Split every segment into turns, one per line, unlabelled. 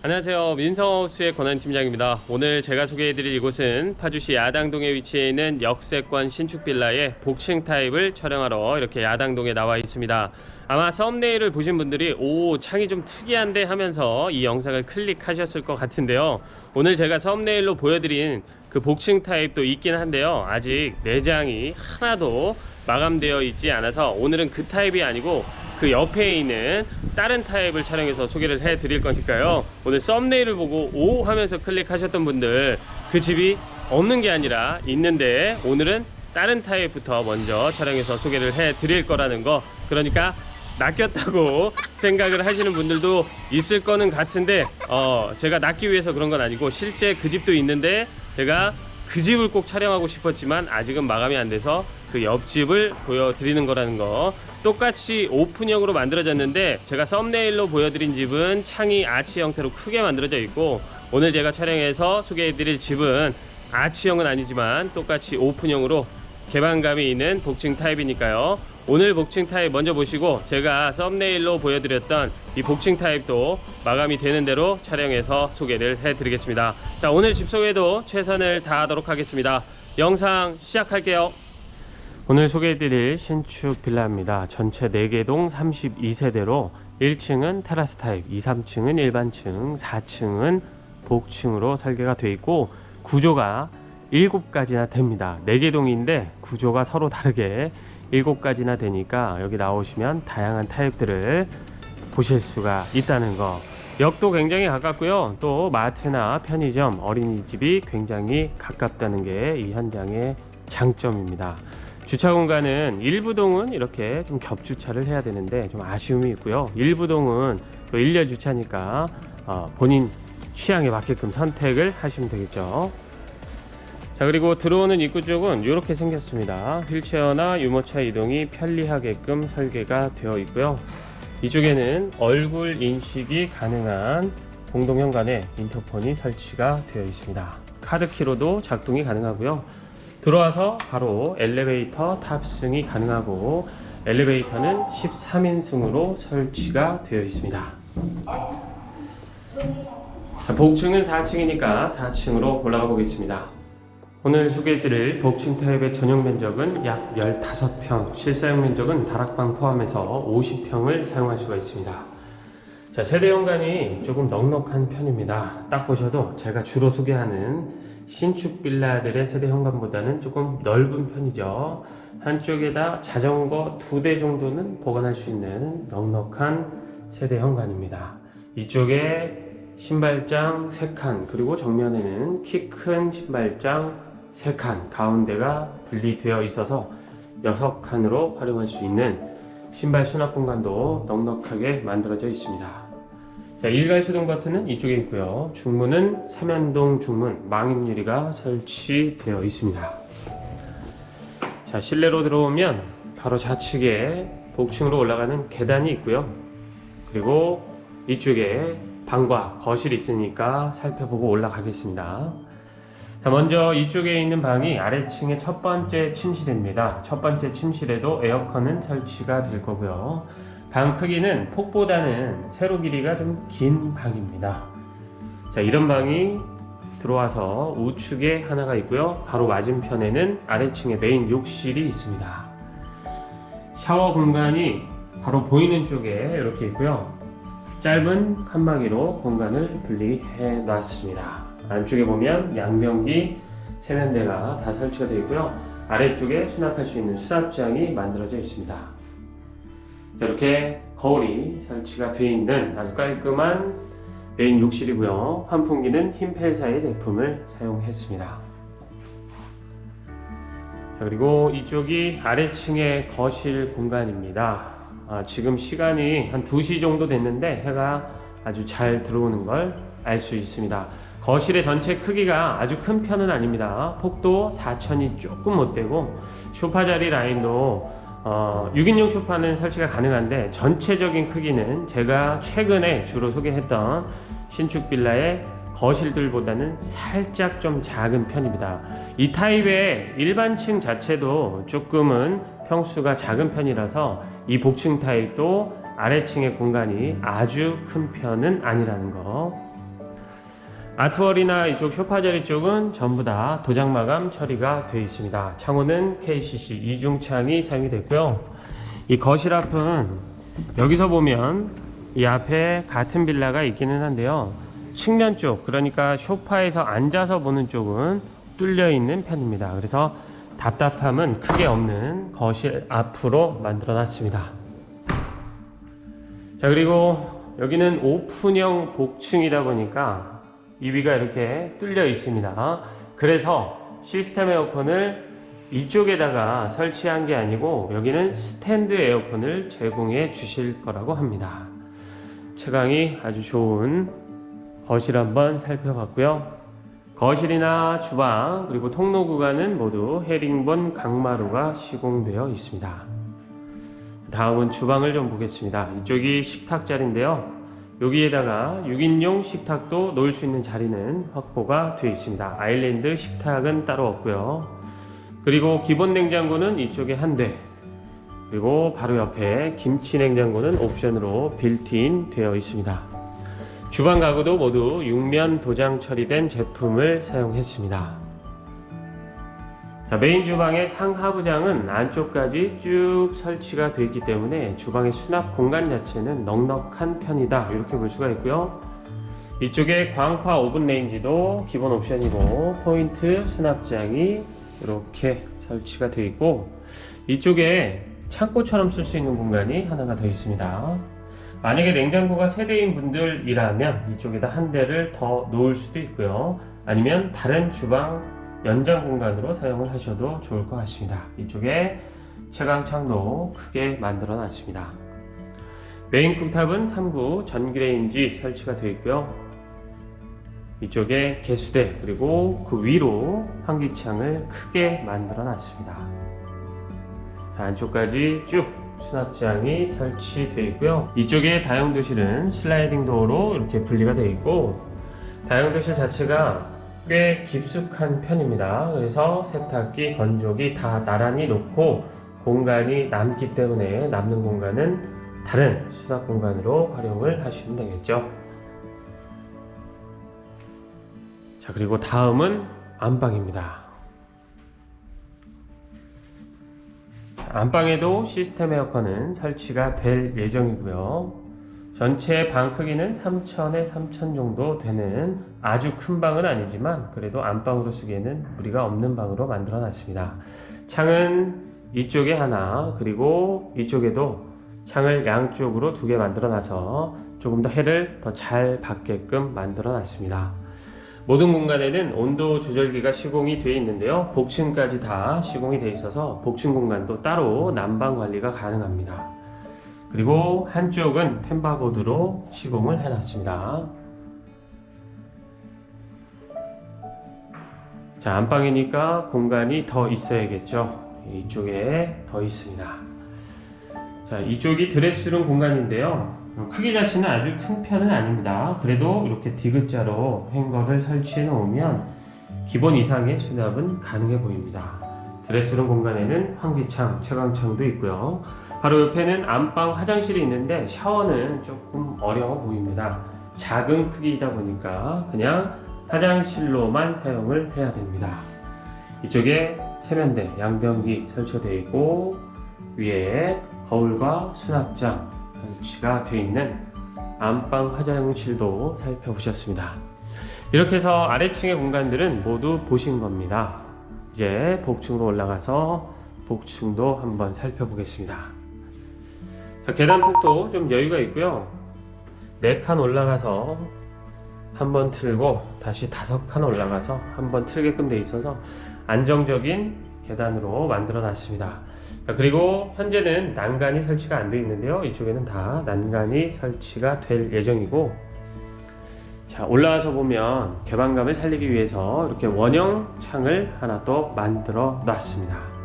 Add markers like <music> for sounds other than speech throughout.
안녕하세요. 민성하우스의 권한 팀장입니다. 오늘 제가 소개해드릴 이곳은 파주시 야당동에 위치해 있는 역세권 신축 빌라의 복층 타입을 촬영하러 이렇게 야당동에 나와 있습니다. 아마 썸네일을 보신 분들이 오 창이 좀 특이한데 하면서 이 영상을 클릭하셨을 것 같은데요. 오늘 제가 썸네일로 보여드린 그 복층 타입도 있긴 한데요. 아직 내장이 하나도 마감되어 있지 않아서 오늘은 그 타입이 아니고 그 옆에 있는 다른 타입을 촬영해서 소개를 해 드릴 거니까요. 오늘 썸네일을 보고 오 하면서 클릭하셨던 분들 그 집이 없는 게 아니라 있는데 오늘은 다른 타입부터 먼저 촬영해서 소개를 해 드릴 거라는 거. 그러니까 낚였다고 <laughs> 생각을 하시는 분들도 있을 거는 같은데 어 제가 낚기 위해서 그런 건 아니고 실제 그 집도 있는데 제가 그 집을 꼭 촬영하고 싶었지만 아직은 마감이 안 돼서 그 옆집을 보여드리는 거라는 거 똑같이 오픈형으로 만들어졌는데 제가 썸네일로 보여드린 집은 창이 아치 형태로 크게 만들어져 있고 오늘 제가 촬영해서 소개해드릴 집은 아치형은 아니지만 똑같이 오픈형으로 개방감이 있는 복층 타입이니까요. 오늘 복층 타입 먼저 보시고 제가 썸네일로 보여드렸던 이 복층 타입도 마감이 되는 대로 촬영해서 소개를 해드리겠습니다. 자 오늘 집 소개도 최선을 다하도록 하겠습니다. 영상 시작할게요. 오늘 소개해드릴 신축 빌라입니다. 전체 4개 동 32세대로 1층은 테라스 타입, 2, 3층은 일반층, 4층은 복층으로 설계가 되어 있고 구조가 7가지나 됩니다. 4개 동인데 구조가 서로 다르게 7가지나 되니까 여기 나오시면 다양한 타입들을 보실 수가 있다는 거. 역도 굉장히 가깝고요. 또 마트나 편의점, 어린이집이 굉장히 가깝다는 게 이 현장의 장점입니다. 주차 공간은 일부동은 이렇게 좀 겹주차를 해야 되는데 좀 아쉬움이 있고요. 일부동은 또 일렬 주차니까 어, 본인 취향에 맞게끔 선택을 하시면 되겠죠. 자 그리고 들어오는 입구 쪽은 이렇게 생겼습니다. 휠체어나 유모차 이동이 편리하게끔 설계가 되어 있고요. 이쪽에는 얼굴 인식이 가능한 공동 현관에 인터폰이 설치가 되어 있습니다. 카드키로도 작동이 가능하고요. 들어와서 바로 엘리베이터 탑승이 가능하고 엘리베이터는 13인승으로 설치가 되어 있습니다. 자, 복층은 4층이니까 4층으로 올라가 보겠습니다. 오늘 소개해드릴 복층 타입의 전용 면적은 약 15평, 실사용 면적은 다락방 포함해서 50평을 사용할 수가 있습니다. 자, 세대 현관이 조금 넉넉한 편입니다. 딱 보셔도 제가 주로 소개하는 신축 빌라들의 세대 현관보다는 조금 넓은 편이죠. 한쪽에다 자전거 두 대 정도는 보관할 수 있는 넉넉한 세대 현관입니다. 이쪽에 신발장 3칸, 그리고 정면에는 키 큰 신발장 3칸, 가운데가 분리되어 있어서 6칸으로 활용할 수 있는 신발 수납 공간도 넉넉하게 만들어져 있습니다. 자, 일괄 수동 버튼은 이쪽에 있고요. 중문은 세면동 중문, 망임 유리가 설치되어 있습니다. 자, 실내로 들어오면 바로 좌측에 복층으로 올라가는 계단이 있고요. 그리고 이쪽에 방과 거실이 있으니까 살펴보고 올라가겠습니다. 자, 먼저 이쪽에 있는 방이 아래층의 첫 번째 침실입니다. 첫 번째 침실에도 에어컨은 설치가 될 거고요. 방 크기는 폭보다는 세로 길이가 좀 긴 방입니다. 자, 이런 방이 들어와서 우측에 하나가 있고요. 바로 맞은편에는 아래층에 메인 욕실이 있습니다. 샤워 공간이 바로 보이는 쪽에 이렇게 있고요. 짧은 칸막이로 공간을 분리해 놨습니다. 안쪽에 보면 양변기 세면대가 다 설치가 되어 있고요. 아래쪽에 수납할 수 있는 수납장이 만들어져 있습니다. 자, 이렇게 거울이 설치가 되어 있는 아주 깔끔한 메인 욕실이고요. 환풍기는 힘펠사의 제품을 사용했습니다. 자, 그리고 이쪽이 아래층의 거실 공간입니다. 아, 지금 시간이 한 2시 정도 됐는데 해가 아주 잘 들어오는 걸 알 수 있습니다. 거실의 전체 크기가 아주 큰 편은 아닙니다. 폭도 4천이 조금 못 되고 소파 자리 라인도 어, 6인용 소파는 설치가 가능한데 전체적인 크기는 제가 최근에 주로 소개했던 신축 빌라의 거실들보다는 살짝 좀 작은 편입니다. 이 타입의 일반층 자체도 조금은 평수가 작은 편이라서 이 복층 타입도 아래층의 공간이 아주 큰 편은 아니라는 거 아트월이나 이쪽 쇼파 자리 쪽은 전부 다 도장 마감 처리가 되어 있습니다. 창호는 KCC 이중창이 사용이 됐고요. 이 거실 앞은 여기서 보면 이 앞에 같은 빌라가 있기는 한데요. 측면 쪽, 그러니까 쇼파에서 앉아서 보는 쪽은 뚫려 있는 편입니다. 그래서 답답함은 크게 없는 거실 앞으로 만들어 놨습니다. 자, 그리고 여기는 오픈형 복층이다 보니까 이 위가 이렇게 뚫려 있습니다. 그래서 시스템 에어컨을 이쪽에다가 설치한 게 아니고 여기는 스탠드 에어컨을 제공해 주실 거라고 합니다. 채광이 아주 좋은 거실 한번 살펴봤고요. 거실이나 주방 그리고 통로 구간은 모두 헤링본 강마루가 시공되어 있습니다. 다음은 주방을 좀 보겠습니다. 이쪽이 식탁 자리인데요. 여기에다가 6인용 식탁도 놓을 수 있는 자리는 확보가 되어 있습니다. 아일랜드 식탁은 따로 없고요. 그리고 기본 냉장고는 이쪽에 한 대. 그리고 바로 옆에 김치 냉장고는 옵션으로 빌트인 되어 있습니다. 주방 가구도 모두 육면 도장 처리된 제품을 사용했습니다. 자, 메인 주방의 상하부장은 안쪽까지 쭉 설치가 되어 있기 때문에 주방의 수납 공간 자체는 넉넉한 편이다. 이렇게 볼 수가 있고요. 이쪽에 광파 오븐 레인지도 기본 옵션이고 포인트 수납장이 이렇게 설치가 되어 있고 이쪽에 창고처럼 쓸 수 있는 공간이 하나가 더 있습니다. 만약에 냉장고가 세대인 분들이라면 이쪽에다 한 대를 더 놓을 수도 있고요. 아니면 다른 주방 연장 공간으로 사용을 하셔도 좋을 것 같습니다. 이쪽에 채광창도 크게 만들어 놨습니다. 메인 쿡탑은 3구 전기레인지 설치가 되어 있고요. 이쪽에 개수대 그리고 그 위로 환기창을 크게 만들어 놨습니다. 자, 안쪽까지 쭉 수납장이 설치되어 있고요. 이쪽에 다용도실은 슬라이딩 도어로 이렇게 분리가 되어 있고 다용도실 자체가 꽤 깊숙한 편입니다. 그래서 세탁기, 건조기 다 나란히 놓고 공간이 남기 때문에 남는 공간은 다른 수납 공간으로 활용을 하시면 되겠죠. 자, 그리고 다음은 안방입니다. 안방에도 시스템 에어컨은 설치가 될 예정이고요. 전체 방 크기는 3천에 3천 정도 되는 아주 큰 방은 아니지만 그래도 안방으로 쓰기에는 무리가 없는 방으로 만들어 놨습니다. 창은 이쪽에 하나 그리고 이쪽에도 창을 양쪽으로 두 개 만들어 놔서 조금 더 해를 더 잘 받게끔 만들어 놨습니다. 모든 공간에는 온도 조절기가 시공이 되어 있는데요. 복층까지 다 시공이 되어 있어서 복층 공간도 따로 난방 관리가 가능합니다. 그리고 한쪽은 템바보드로 시공을 해놨습니다. 자, 안방이니까 공간이 더 있어야겠죠. 이쪽에 더 있습니다. 자, 이쪽이 드레스룸 공간인데요. 크기 자체는 아주 큰 편은 아닙니다. 그래도 이렇게 디귿자로 행거를 설치해 놓으면 기본 이상의 수납은 가능해 보입니다. 드레스룸 공간에는 환기창, 채광창도 있고요. 바로 옆에는 안방 화장실이 있는데 샤워는 조금 어려워 보입니다. 작은 크기이다 보니까 그냥 화장실로만 사용을 해야 됩니다. 이쪽에 세면대, 양변기 설치가 되어 있고 위에 거울과 수납장 설치가 되어 있는 안방 화장실도 살펴보셨습니다. 이렇게 해서 아래층의 공간들은 모두 보신 겁니다. 이제 복층으로 올라가서 복층도 한번 살펴보겠습니다. 자, 계단 폭도 좀 여유가 있고요. 네 칸 올라가서 한 번 틀고 다시 다섯 칸 올라가서 한 번 틀게끔 돼 있어서 안정적인 계단으로 만들어 놨습니다. 자, 그리고 현재는 난간이 설치가 안 되어 있는데요. 이쪽에는 다 난간이 설치가 될 예정이고 자 올라와서 보면 개방감을 살리기 위해서 이렇게 원형 창을 하나 또 만들어 놨습니다.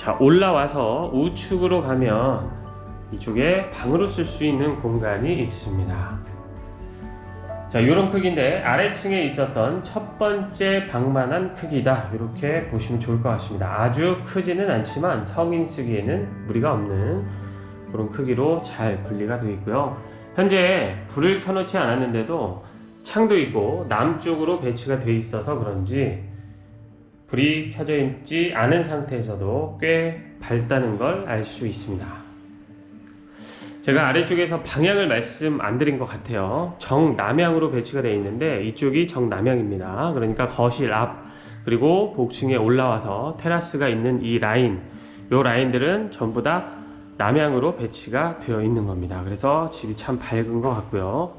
자 올라와서 우측으로 가면 이쪽에 방으로 쓸 수 있는 공간이 있습니다. 자, 이런 크기인데 아래층에 있었던 첫 번째 방만한 크기다. 이렇게 보시면 좋을 것 같습니다. 아주 크지는 않지만 성인 쓰기에는 무리가 없는 그런 크기로 잘 분리가 되어 있고요. 현재 불을 켜놓지 않았는데도 창도 있고 남쪽으로 배치가 돼 있어서 그런지 불이 켜져 있지 않은 상태에서도 꽤 밝다는 걸 알 수 있습니다. 제가 아래쪽에서 방향을 말씀 안 드린 것 같아요. 정남향으로 배치가 되어 있는데 이쪽이 정남향입니다. 그러니까 거실 앞 그리고 복층에 올라와서 테라스가 있는 이 라인, 요 라인들은 전부 다 남향으로 배치가 되어 있는 겁니다. 그래서 집이 참 밝은 것 같고요.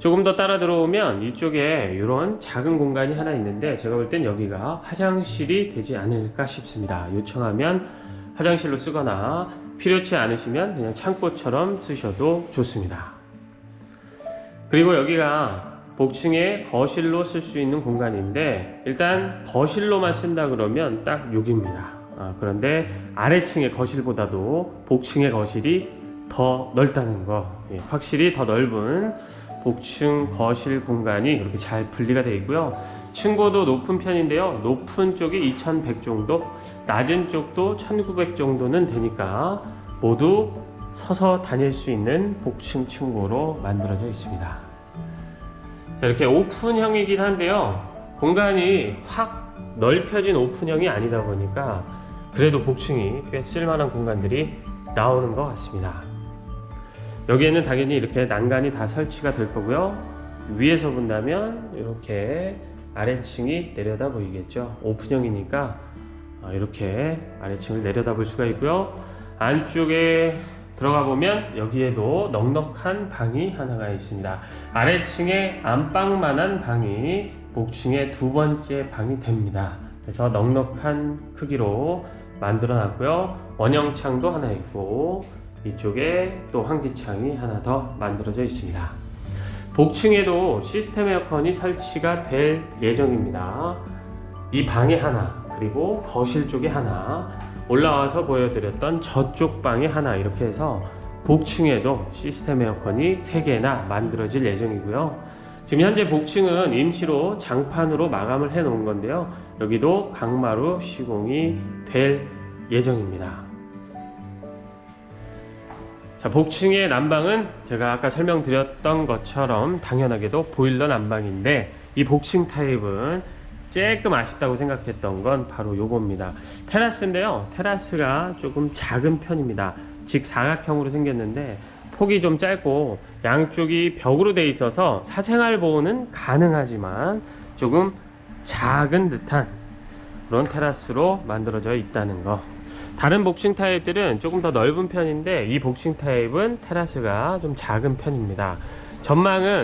조금 더 따라 들어오면 이쪽에 이런 작은 공간이 하나 있는데 제가 볼 땐 여기가 화장실이 되지 않을까 싶습니다. 요청하면 화장실로 쓰거나 필요치 않으시면 그냥 창고처럼 쓰셔도 좋습니다. 그리고 여기가 복층의 거실로 쓸 수 있는 공간인데 일단 거실로만 쓴다 그러면 딱 여기입니다. 아, 그런데 아래층의 거실보다도 복층의 거실이 더 넓다는 거 예, 확실히 더 넓은 복층 거실 공간이 이렇게 잘 분리가 되어 있고요. 층고도 높은 편인데요. 높은 쪽이 2100 정도, 낮은 쪽도 1900 정도는 되니까 모두 서서 다닐 수 있는 복층 층고로 만들어져 있습니다. 자, 이렇게 오픈형이긴 한데요. 공간이 확 넓혀진 오픈형이 아니다 보니까 그래도 복층이 꽤 쓸만한 공간들이 나오는 것 같습니다. 여기에는 당연히 이렇게 난간이 다 설치가 될 거고요. 위에서 본다면 이렇게 아래층이 내려다 보이겠죠. 오픈형이니까 어, 이렇게 아래층을 내려다 볼 수가 있고요. 안쪽에 들어가 보면 여기에도 넉넉한 방이 하나가 있습니다. 아래층에 안방만한 방이 복층의 두 번째 방이 됩니다. 그래서 넉넉한 크기로 만들어 놨고요. 원형창도 하나 있고 이쪽에 또 환기창이 하나 더 만들어져 있습니다. 복층에도 시스템 에어컨이 설치가 될 예정입니다. 이 방에 하나, 그리고 거실 쪽에 하나, 올라와서 보여드렸던 저쪽 방에 하나 이렇게 해서 복층에도 시스템 에어컨이 3개나 만들어질 예정이고요. 지금 현재 복층은 임시로 장판으로 마감을 해 놓은 건데요. 여기도 강마루 시공이 될 예정입니다. 자, 복층의 난방은 제가 아까 설명드렸던 것처럼 당연하게도 보일러 난방인데 이 복층 타입은 조금 아쉽다고 생각했던 건 바로 요겁니다. 테라스인데요. 테라스가 조금 작은 편입니다. 직사각형으로 생겼는데 폭이 좀 짧고 양쪽이 벽으로 돼 있어서 사생활 보호는 가능하지만 조금 작은 듯한 그런 테라스로 만들어져 있다는 거. 다른 복층 타입들은 조금 더 넓은 편인데 이 복층 타입은 테라스가 좀 작은 편입니다. 전망은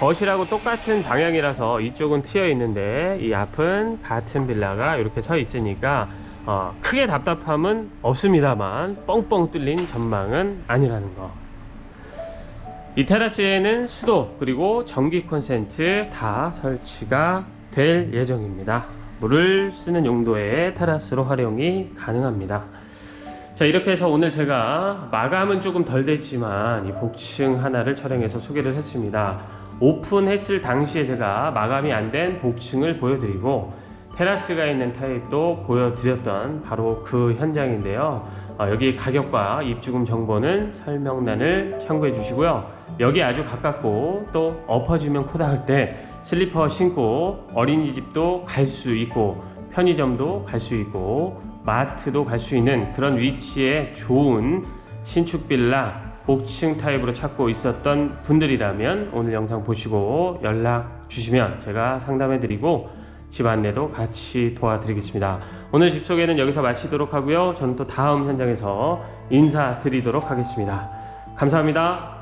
거실하고 똑같은 방향이라서 이쪽은 트여 있는데 이 앞은 같은 빌라가 이렇게 서 있으니까 어, 크게 답답함은 없습니다만 뻥뻥 뚫린 전망은 아니라는 거. 이 테라스에는 수도 그리고 전기 콘센트 다 설치가 될 예정입니다. 물을 쓰는 용도의 테라스로 활용이 가능합니다. 자 이렇게 해서 오늘 제가 마감은 조금 덜 됐지만 이 복층 하나를 촬영해서 소개를 했습니다. 오픈했을 당시에 제가 마감이 안 된 복층을 보여드리고 테라스가 있는 타입도 보여드렸던 바로 그 현장인데요. 어, 여기 가격과 입주금 정보는 설명란을 참고해 주시고요. 여기 아주 가깝고 또 엎어지면 코다 할 때 슬리퍼 신고 어린이집도 갈 수 있고 편의점도 갈 수 있고 마트도 갈 수 있는 그런 위치에 좋은 신축 빌라 복층 타입으로 찾고 있었던 분들이라면 오늘 영상 보시고 연락 주시면 제가 상담해 드리고 집 안내도 같이 도와드리겠습니다. 오늘 집 소개는 여기서 마치도록 하고요. 저는 또 다음 현장에서 인사드리도록 하겠습니다. 감사합니다.